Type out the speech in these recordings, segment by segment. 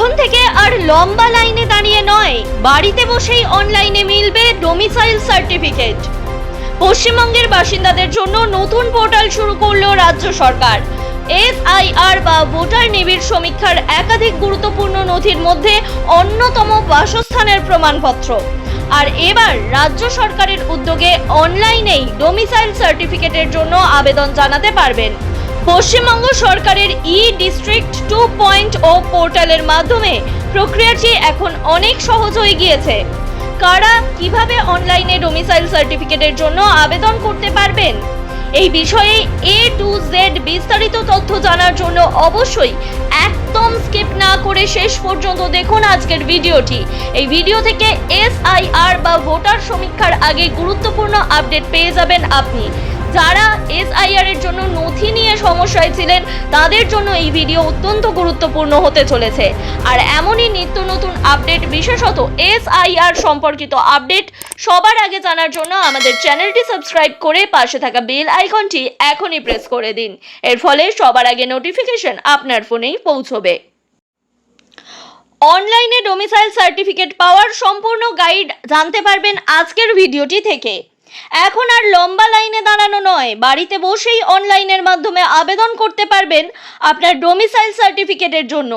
এখন থেকে আর লম্বা লাইনে দাঁড়িয়ে নয়, বাড়িতে বসেই অনলাইনে মিলবে ডোমিসাইল সার্টিফিকেট পশ্চিমবঙ্গের বাসিন্দাদের জন্য নতুন পোর্টাল শুরু করল রাজ্য সরকার। এসআইআর বা ভোটার নিবিড় সমীক্ষার একাধিক গুরুত্বপূর্ণ নথির মধ্যে অন্যতম বাসস্থানের প্রমাণপত্র। আর এবার রাজ্য সরকারের উদ্যোগে অনলাইনেই ডোমিসাইল সার্টিফিকেটের জন্য আবেদন জানাতে পারবেন। পশ্চিমবঙ্গ সরকারের e district two point o পোর্টালের মাধ্যমে প্রক্রিয়াটি এখন অনেক সহজ হয়ে গিয়েছে। কারা কীভাবে অনলাইনে ডোমিসাইল সার্টিফিকেটের জন্য আবেদন করতে পারবেন? এই বিষয়ে এ টু জেড বিস্তারিত তথ্য জানার জন্য অবশ্যই একদম স্কিপ না করে শেষ পর্যন্ত দেখুন আজকের ভিডিওটি। এই ভিডিও থেকে এসআইআর বা ভোটার সমীক্ষার আগে গুরুত্বপূর্ণ আপডেট পেয়ে যাবেন আপনি। যারা এসআইআর এর জন্য নথি নিয়ে সমস্যায় ছিলেন, তাদের জন্য এই ভিডিও অত্যন্ত গুরুত্বপূর্ণ হতে চলেছে। আর এমনই নিত্য নতুন আপডেট, বিশেষত এসআইআর সম্পর্কিত আপডেট সবার আগে জানার জন্য আমাদের চ্যানেলটি সাবস্ক্রাইব করে পাশে থাকা বেল আইকনটি এখনই প্রেস করে দিন। এর ফলে সবার আগে নোটিফিকেশন আপনার ফোনেই পৌঁছবে। অনলাইনে ডোমিসাইল সার্টিফিকেট পাওয়ার সম্পূর্ণ গাইড জানতে পারবেন আজকের ভিডিওটি থেকে। এখন আর লম্বা লাইনে দাঁড়ানো নয়। বাড়িতে বসেই অনলাইনের মাধ্যমে আবেদন করতে পারবেন আপনার ডোমিসাইল সার্টিফিকেটের জন্য।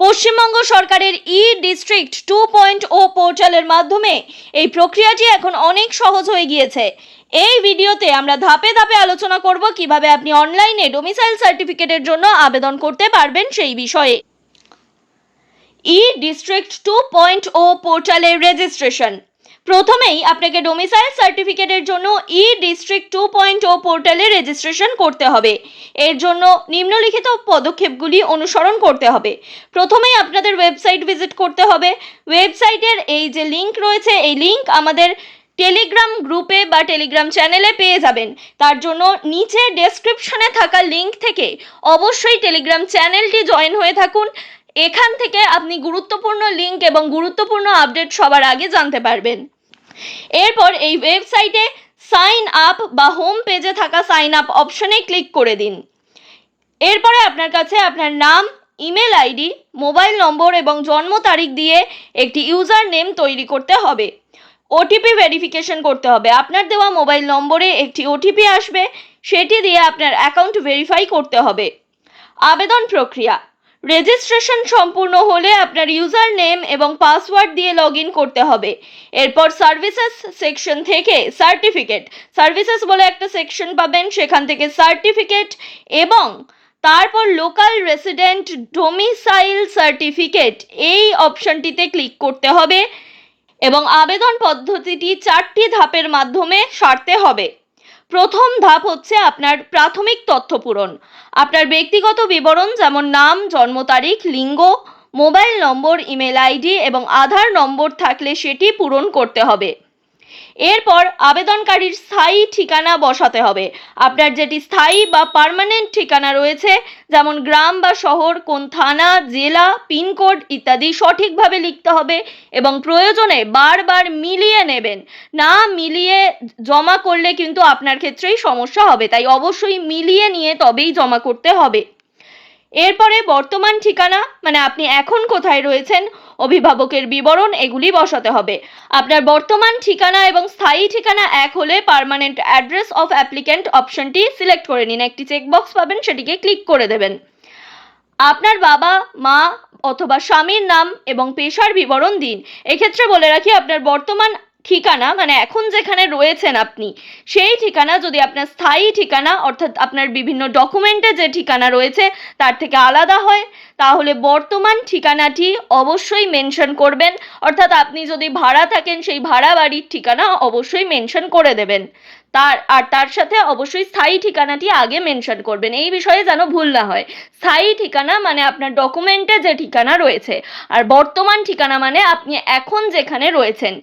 পশ্চিমবঙ্গ সরকারের e district two point o পোর্টালের মাধ্যমে এই প্রক্রিয়াটি এখন অনেক সহজ হয়ে গিয়েছে। এই ভিডিওতে আমরা ধাপে ধাপে আলোচনা করব কীভাবে আপনি অনলাইনে ডোমিসাইল সার্টিফিকেটের জন্য আবেদন করতে পারবেন সেই বিষয়ে। E district two point o পোর্টালের রেজিস্ট্রেশন প্রথমেই আপনাকে ডোমিসাইল সার্টিফিকেটের জন্য e district two point o পোর্টালে রেজিস্ট্রেশন করতে হবে। এর জন্য নিম্নলিখিত পদক্ষেপগুলি অনুসরণ করতে হবে। প্রথমেই আপনাদের ওয়েবসাইট ভিজিট করতে হবে। ওয়েবসাইটের এই যে লিংক রয়েছে, এই লিংক আমাদের টেলিগ্রাম গ্রুপে বা টেলিগ্রাম চ্যানেলে পেয়ে যাবেন। তার জন্য নিচে ডেসক্রিপশনে থাকা লিংক থেকে অবশ্যই টেলিগ্রাম চ্যানেলটি জয়েন হয়ে থাকুন। এখান থেকে আপনি গুরুত্বপূর্ণ লিংক এবং গুরুত্বপূর্ণ আপডেট সবার আগে জানতে পারবেন। এরপর এই ওয়েবসাইটে সাইন আপ বা হোম পেজে থাকা সাইন আপ অপশনে ক্লিক করে দিন। এরপরে আপনার কাছে আপনার নাম, ইমেল আইডি, মোবাইল নম্বর এবং জন্ম তারিখ দিয়ে একটি ইউজার নেম তৈরি করতে হবে। ওটিপি ভেরিফিকেশন করতে হবে। আপনার দেওয়া মোবাইল নম্বরে একটি ওটিপি আসবে, সেটি দিয়ে আপনার অ্যাকাউন্ট ভেরিফাই করতে হবে। আবেদন প্রক্রিয়া। রেজিস্ট্রেশন সম্পূর্ণ হলে আপনার ইউজার নেম এবং পাসওয়ার্ড দিয়ে লগ ইন করতে হবে। এরপর সার্ভিসেস সেকশন থেকে সার্টিফিকেট সার্ভিসেস বলে একটা সেকশন পাবেন, সেখান থেকে সার্টিফিকেট এবং তারপর লোকাল রেসিডেন্ট ডোমিসাইল সার্টিফিকেট এই অপশনটিতে ক্লিক করতে হবে এবং আবেদন পদ্ধতিটি চারটি ধাপের মাধ্যমে সারতে হবে। প্রথম ধাপ হচ্ছে আপনার প্রাথমিক তথ্য পূরণ। আপনার ব্যক্তিগত বিবরণ যেমন নাম, জন্ম তারিখ, লিঙ্গ, মোবাইল নম্বর, ইমেল আইডি এবং আধার নম্বর থাকলে সেটি পূরণ করতে হবে। এরপর আবেদনকারীর স্থায়ী ঠিকানা বসাতে হবে। আপনার যেটি স্থায়ী বা পার্মানেন্ট ঠিকানা রয়েছে, যেমন গ্রাম বা শহর, কোন থানা, জেলা, পিনকোড ইত্যাদি সঠিকভাবে লিখতে হবে এবং প্রয়োজনে বারবার মিলিয়ে নেবেন। না মিলিয়ে জমা করলে কিন্তু আপনার ক্ষেত্রেই সমস্যা হবে, তাই অবশ্যই মিলিয়ে নিয়ে তবেই জমা করতে হবে। এরপরে বর্তমান ঠিকানা মানে আপনি এখন কোথায় রয়েছেন, অভিভাবকের বিবরণ এগুলি বসাতে হবে। আপনার বর্তমান ঠিকানা এবং স্থায়ী ঠিকানা এক হলে পার্মানেন্ট অ্যাড্রেস অফ অ্যাপ্লিক্যান্ট অপশনটি সিলেক্ট করে নিন। একটি চেকবক্স পাবেন, সেটিকে ক্লিক করে দেবেন। আপনার বাবা, মা অথবা স্বামীর নাম এবং পেশার বিবরণ দিন। এক্ষেত্রে বলে রাখি, আপনার বর্তমান ঠিকানা মানে এখন যেখানে রয়েছেন আপনি, সেই ঠিকানা যদি আপনার স্থায়ী ঠিকানা, অর্থাৎ আপনার বিভিন্ন ডকুমেন্টে যে ঠিকানা রয়েছে, তার থেকে আলাদা হয়। তাহলে বর্তমান ঠিকানাটি অবশ্যই মেনশন করবেন। অর্থাৎ আপনি যদি ভাড়া থাকেন, সেই ভাড়া বাড়ির ঠিকানা অবশ্যই মেনশন করে দেবেন। তার, আর তার সাথে অবশ্যই স্থায়ী ঠিকানাটি আগে মেনশন করবেন। এই বিষয়ে যেন ভুল না হয়। স্থায়ী ঠিকানা মানে আপনার ডকুমেন্টে যে ঠিকানা রয়েছে, আর বর্তমান ঠিকানা মানে আপনি এখন যেখানে রয়েছেন।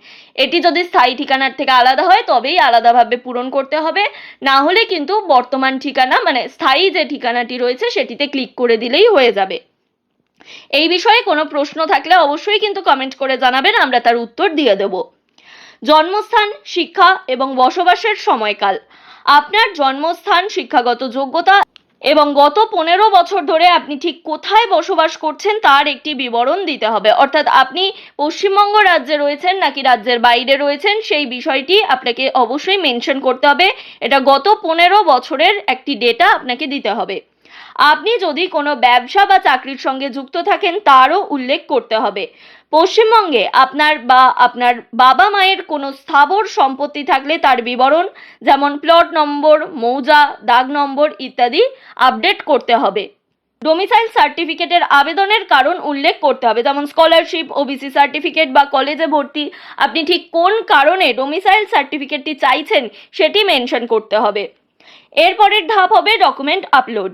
এটি যদি স্থায়ী ঠিকানার থেকে আলাদা হয়, তবেই আলাদাভাবে পূরণ করতে হবে। না হলে কিন্তু বর্তমান ঠিকানা মানে স্থায়ী যে ঠিকানাটি রয়েছে, সেটিতে ক্লিক করে দিলেই হয়ে যাবে। এই বিষয়ে কোনো প্রশ্ন থাকলে অবশ্যই কিন্তু কমেন্ট করে জানাবেন, আমরা তার উত্তর দিয়ে দেব। জন্মস্থান, শিক্ষা এবং বসবাসের সময়কাল। আপনার জন্মস্থান, শিক্ষাগত যোগ্যতা এবং গত পনেরো বছর ধরে আপনি ঠিক কোথায় বসবাস করছেন তার একটি বিবরণ দিতে হবে। অর্থাৎ আপনি পশ্চিমবঙ্গ রাজ্যে রয়েছেন নাকি রাজ্যের বাইরে রয়েছেন, সেই বিষয়টি আপনাকে অবশ্যই মেনশন করতে হবে। এটা গত পনেরো বছরের একটি ডেটা আপনাকে দিতে হবে। আপনি যদি কোনো ব্যবসা বা চাকরির সঙ্গে যুক্ত থাকেন, তারও উল্লেখ করতে হবে। পশ্চিমবঙ্গে আপনার বা আপনার বাবা মায়ের কোনো স্থাবর সম্পত্তি থাকলে তার বিবরণ, যেমন প্লট নম্বর, মৌজা, দাগ নম্বর ইত্যাদি আপডেট করতে হবে। ডোমিসাইল সার্টিফিকেটের আবেদনের কারণ উল্লেখ করতে হবে, যেমন স্কলারশিপ ওবিসি সার্টিফিকেট বা কলেজে ভর্তি। আপনি ঠিক কোন কারণে ডোমিসাইল সার্টিফিকেটটি চাইছেন, সেটি মেনশন করতে হবে। এরপরের ধাপ হবে ডকুমেন্ট আপলোড।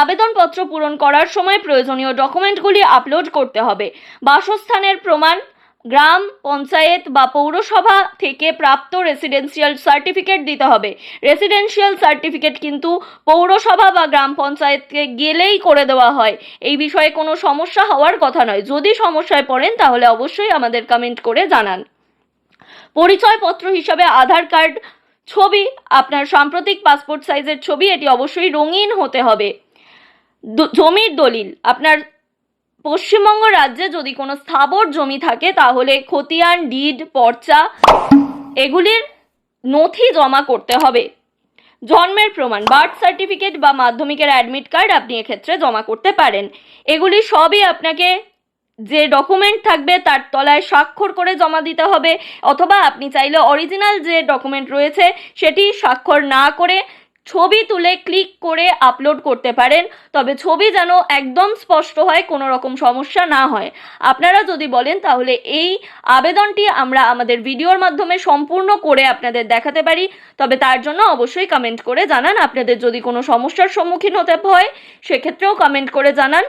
আবেদনপত্র পূরণ করার সময় প্রয়োজনীয় ডকুমেন্টগুলি আপলোড করতে হবে। বাসস্থানের প্রমাণ, গ্রাম, পঞ্চায়েত বা পৌরসভা থেকে প্রাপ্ত রেসিডেন্সিয়াল সার্টিফিকেট দিতে হবে। রেসিডেন্সিয়াল সার্টিফিকেট কিন্তু পৌরসভা বা গ্রাম পঞ্চায়েতকে গেলেই করে দেওয়া হয়। এই বিষয়ে কোনো সমস্যা হওয়ার কথা নয়। যদি সমস্যায় পড়েন, তাহলে অবশ্যই আমাদের কমেন্ট করে জানান। পরিচয়পত্র হিসাবে আধার কার্ড, ছবি, আপনার সাম্প্রতিক পাসপোর্ট সাইজের ছবি, এটি অবশ্যই রঙিন হতে হবে। জমির দলিল। আপনার পশ্চিমবঙ্গ রাজ্যে যদি কোনো স্থাবর জমি থাকে, তাহলে খতিয়ান, ডিড, পর্চা এগুলির নথি জমা করতে হবে। জন্মের প্রমাণ, বার্থ সার্টিফিকেট বা মাধ্যমিকের অ্যাডমিট কার্ড আপনি এক্ষেত্রে জমা করতে পারেন। এগুলি সবই আপনাকে যে ডকুমেন্ট থাকবে তার তলায় স্বাক্ষর করে জমা দিতে হবে, অথবা আপনি চাইলে অরিজিনাল যে ডকুমেন্ট রয়েছে সেটি স্বাক্ষর না করে ছবি তুলে ক্লিক করে আপলোড করতে পারেন, তবে ছবি যেন একদম স্পষ্ট হয়, কোনো রকম সমস্যা না হয়। আপনারা যদি বলেন, তাহলে এই আবেদনটি আমরা আমাদের ভিডিওর মাধ্যমে সম্পূর্ণ করে আপনাদের দেখাতে পারি। তবে তার জন্য অবশ্যই কমেন্ট করে জানান। আপনাদের যদি কোনো সমস্যার সম্মুখীন হতে হয়, সেক্ষেত্রেও কমেন্ট করে জানান।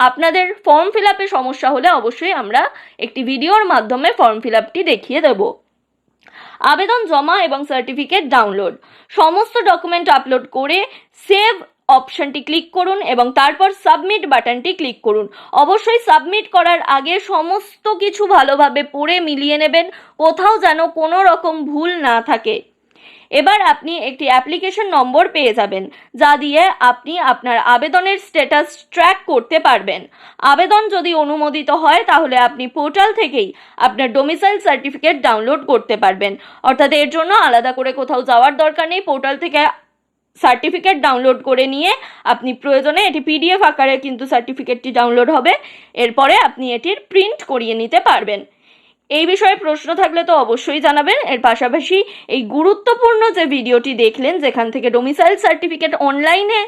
আপনাদের ফর্ম ফিল সমস্যা হলে অবশ্যই আমরা একটি ভিডিওর মাধ্যমে ফর্ম ফিল দেখিয়ে দেবো। আবেদন জমা এবং সার্টিফিকেট ডাউনলোড। সমস্ত ডকুমেন্ট আপলোড করে সেভ অপশনটি ক্লিক করুন এবং তারপর সাবমিট বাটনটি ক্লিক করুন। অবশ্যই সাবমিট করার আগে সমস্ত কিছু ভালোভাবে পড়ে মিলিয়ে নেবেন। কোথাও যেন কোনো রকম ভুল না থাকে। এবার আপনি একটি অ্যাপ্লিকেশন নম্বর পেয়ে যাবেন, যা দিয়ে আপনি আপনার আবেদনের স্ট্যাটাস ট্র্যাক করতে পারবেন। আবেদন যদি অনুমোদিত হয়, তাহলে আপনি পোর্টাল থেকেই আপনার ডোমিসাইল সার্টিফিকেট ডাউনলোড করতে পারবেন। অর্থাৎ এর জন্য আলাদা করে কোথাও যাওয়ার দরকার নেই। পোর্টাল থেকে সার্টিফিকেট ডাউনলোড করে নিয়ে আপনি প্রয়োজনে এটি পিডিএফ আকারে কিন্তু সার্টিফিকেটটি ডাউনলোড হবে। এরপরে আপনি এটির প্রিন্ট করিয়ে নিতে পারবেন। এই বিষয়ে প্রশ্ন থাকলে তো অবশ্যই জানাবেন। এর পাশাপাশি এই গুরুত্বপূর্ণ যে ভিডিওটি দেখলেন, যেখান থেকে ডোমিসাইল সার্টিফিকেট অনলাইনে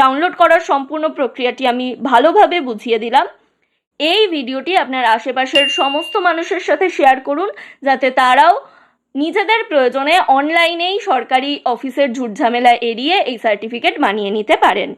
ডাউনলোড করার সম্পূর্ণ প্রক্রিয়াটি আমি ভালোভাবে বুঝিয়ে দিলাম। এই ভিডিওটি আপনার আশেপাশের সমস্ত মানুষের সাথে শেয়ার করুন, যাতে তারাও নিজেদের প্রয়োজনে অনলাইনেই সরকারি অফিসের ঝুটঝামেলা এড়িয়ে এই সার্টিফিকেট বানিয়ে নিতে পারেন।